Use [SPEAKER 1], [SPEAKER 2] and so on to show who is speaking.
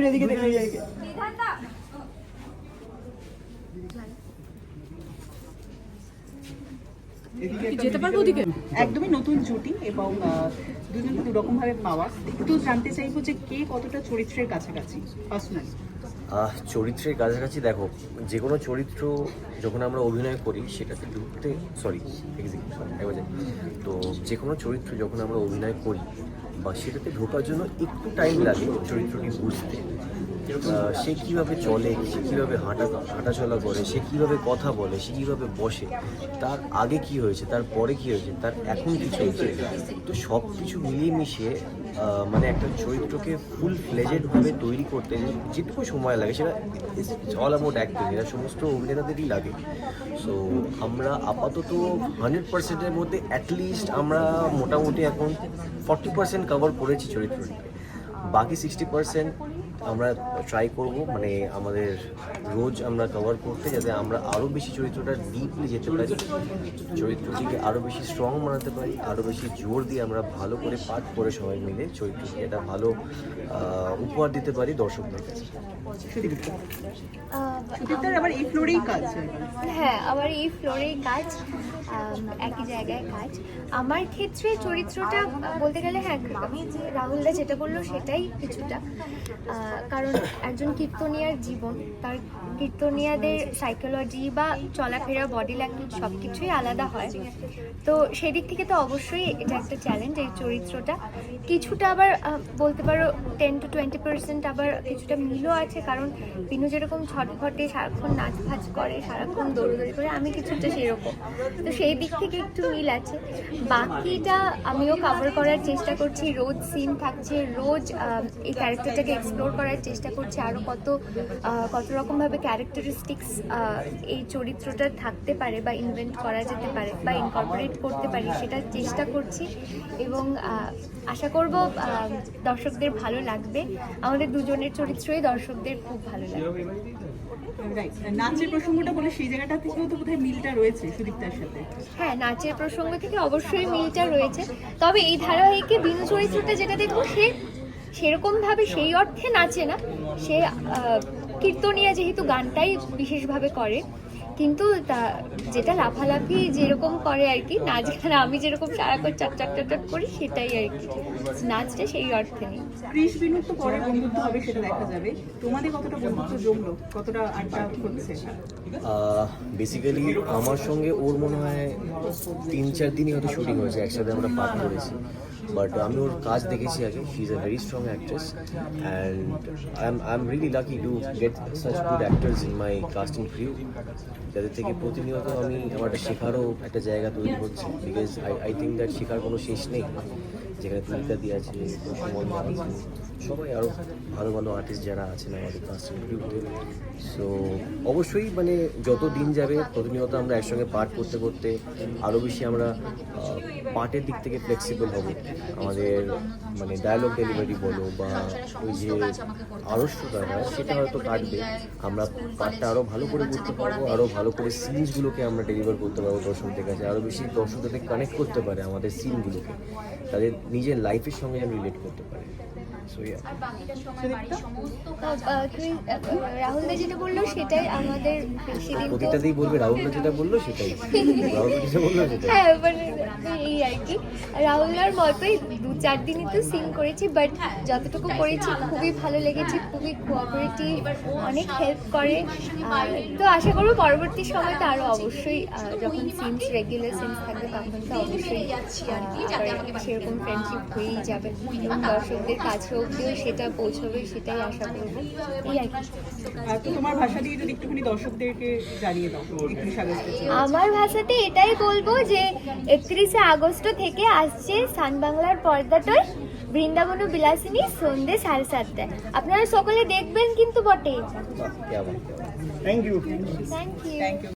[SPEAKER 1] এদিকে দেখে এদিকে
[SPEAKER 2] যেতে পারব ওদিকে?
[SPEAKER 1] একদমই নতুন জুটি এবং আহ, দুজনকে দুরকম ভাবে পাওয়া। একটু জানতে চাইব যে কে কতটা চরিত্রের কাছাকাছি পার্সোনালি
[SPEAKER 3] চরিত্রের কাছাকাছি দেখো, যে কোনো চরিত্র যখন আমরা অভিনয় করি, সেটাতে ঢুকতে সরি। তো যে কোনো চরিত্র যখন আমরা অভিনয় করি, বা সেটাতে ঢোকার জন্য একটু টাইম লাগে চরিত্রটি বুঝতে সে কীভাবে চলে, সে কীভাবে হাঁটা, হাঁটাচলা করে, সে কীভাবে কথা বলে, সে কীভাবে বসে, তার আগে কি হয়েছে, তার পরে কি হয়েছে, তার এখন কি চলছে, তো সব কিছু মিলিয়ে মিশিয়ে মানে একটা চরিত্রকে ফুল ফ্লেজেডভাবে তৈরি করতে যেটুকু সময় লাগে, সেটা অল অ্যাবাউট অ্যাক্টিং এটা সমস্ত অভিনেতাদেরই লাগে। সো আমরা আপাতত হান্ড্রেড পার্সেন্টের মধ্যে অ্যাটলিস্ট আমরা মোটামুটি এখন ফর্টি পার্সেন্ট কভার করেছি চরিত্রটিকে। বাকি সিক্সটি পার্সেন্ট আমরা ট্রাই করব মানে আমাদের রোজ আমরা কভার করতে যাতে আমরা আরও বেশি চরিত্রটা ডিপলি যেতে পারি, চরিত্রটিকে আরও বেশি স্ট্রং বানাতে পারি আরও বেশি জোর দিয়ে আমরা ভালো করে পাঠ করে সবাই মিলে চরিত্রটিকে একটা ভালো উপহার দিতে পারি দর্শকদের কাছে।
[SPEAKER 1] সুদীপ্তার আবার এই ফ্লোরেই কাজ
[SPEAKER 4] হ্যাঁ আমার এই ফ্লোরেই কাজ একই জায়গায় কাজ। আমার ক্ষেত্রে চরিত্রটা, বলতে গেলে হ্যাঁ আমি যে রাহুলদা যেটা বলল সেটাই কিছুটা। কারণ একজন কীর্তনিয়ার জীবন, তার কীর্তনিয়াদের সাইকোলজি বা চলাফেরা বডি ল্যাঙ্গুয়েজ সব কিছুই আলাদা হয়। তো সেদিক থেকে তো অবশ্যই এটা একটা চ্যালেঞ্জ এই চরিত্রটা। কিছুটা আবার বলতে পারো টেন টু টোয়েন্টি পার্সেন্ট আবার কিছুটা মিলও আছে কারণ বিনু যেরকম ছটফটে সারাক্ষণ নাচ ফাচ করে, সারাক্ষণ দৌড়দৌড়ি করে, আমি কিছুটা সেরকম। তো সেই দিক থেকে একটু মিল আছে। বাকিটা আমিও কাভার করার চেষ্টা করছি। রোজ সিন থাকছে, রোজ এই ক্যারেক্টারটাকে এক্সপ্লোর করার চেষ্টা করছি। আরও কত কত রকমভাবে ক্যারেক্টারিস্টিক্স এই চরিত্রটা থাকতে পারে বা ইনভেন্ট করা যেতে পারে বা ইনকর্পোরেট করতে পারি, সেটা চেষ্টা করছি। এবং আশা করব দর্শকদের ভালো লাগবে। আমাদের দুজনের চরিত্রই দর্শকদের খুব ভালো
[SPEAKER 1] লাগে। নাচের প্রসঙ্গটা বলে সেই জায়গাটা থেকেও তো বোধহয় মিলটা রয়েছে সুদীপ্তার সাথে।
[SPEAKER 4] হ্যাঁ নাচের প্রসঙ্গ থেকে অবশ্যই মিলটা রয়েছে। তবে এই ধারাবাহিকে বিনু চরিত্রটা যেটা দেখব সে সেরকমভাবে সেই অর্থে নাচে না। সে আহ, কীর্তনিয়া যেহেতু গানটাই বিশেষভাবে করে কিন্তু তা যেটা লাফালাফি যেরকম করে আর কি নাচ গান আমি যেরকম সারাক্ষণ চাট চাট চাট চাট করি সেটাই আর কি। নাচটা সেই অর্থে নেই।
[SPEAKER 1] বিনুর তো পরে বন্ধুত্ব হবে সেটা দেখা যাবে। তোমাদের কতটা বন্ধুত্ব জমলো? কতটা আড্ডা হচ্ছে?
[SPEAKER 3] বেসিক্যালি আমার সঙ্গে ওর মনে হয় তিন চার দিনই হয়তো শুটিং হয়েছে একসাথে আমরা পাঠ করেছি। বাট আমি ওর কাজ দেখেছি আগে। She is a very strong actress and I am I am really lucky to get such good actors in my casting crew যাদের থেকে প্রতিনিয়ত আমি আমার একটা শেখারও একটা জায়গা তৈরি হচ্ছে। Because I I think that শেখার কোনো শেষ নেই। যেখানে তুলিকা দিয়ে আছে সবাই আরও ভালো ভালো আর্টিস্ট যারা আছেন আমাদের কাস্টিং সো অবশ্যই মানে যত দিন যাবে, প্রতিনিয়ত আমরা একসঙ্গে পাঠ করতে করতে আরও বেশি আমরা পাঠের দিক থেকে ফ্লেক্সিবল হব। আমাদের মানে ডায়লগ ডেলিভারি বলো বা ওই যে আড়স্যতা হয়, সেটা হয়তো কাটবে। আমরা পাঠটা আরও ভালো করে করতে পারব আরও ভালো করে সিনসগুলোকে আমরা ডেলিভার করতে পারব দর্শকদের কাছে। আরও বেশি দর্শকদের কানেক্ট করতে পারে আমাদের সিনগুলোকে তাদের নিজের লাইফের সঙ্গে যেন রিলেট করতে পারে। সো ইয়া
[SPEAKER 4] যেটা বলল সেটাই আমাদের সেদিন তো
[SPEAKER 3] প্রতিটাতেই বলবে রাহুল যেটা বলল সেটাই। রাহুল যেটা বলল সেটাই।
[SPEAKER 4] হ্যাঁ মানে এই আর কি। রাহুলার মতোই দু চার দিনই তো সিন করেছি বাট যতটুকু করেছি খুবই ভালো লেগেছে খুবই কোঅপারেটিভ অনেক হেল্প করে। আর তো আশা করব পরবর্তী সময় তো আরও অবশ্যই যখন সিনস রেগুলার সিনস থাকবে তখন তো অবশ্যই সেরকম ফ্রেন্ডশিপ হয়েই যাবে। দর্শকদের কাছে সেটা সেটাই আশা করব।
[SPEAKER 1] তোমার ভাষা দিয়ে যদি একটুখানি দর্শকদেরকে জানিয়ে দাও
[SPEAKER 4] আমার ভাষাতে এটাই বলব যে একত্রিশে আগস্ট থেকে আসছে সান বাংলার পর্দাটায় বৃন্দাবন বিলাসিনী সন্ধ্যে সাড়ে সাতটায়। আপনারা সকলে দেখবেন কিন্তু বটে। Thank you
[SPEAKER 1] thank you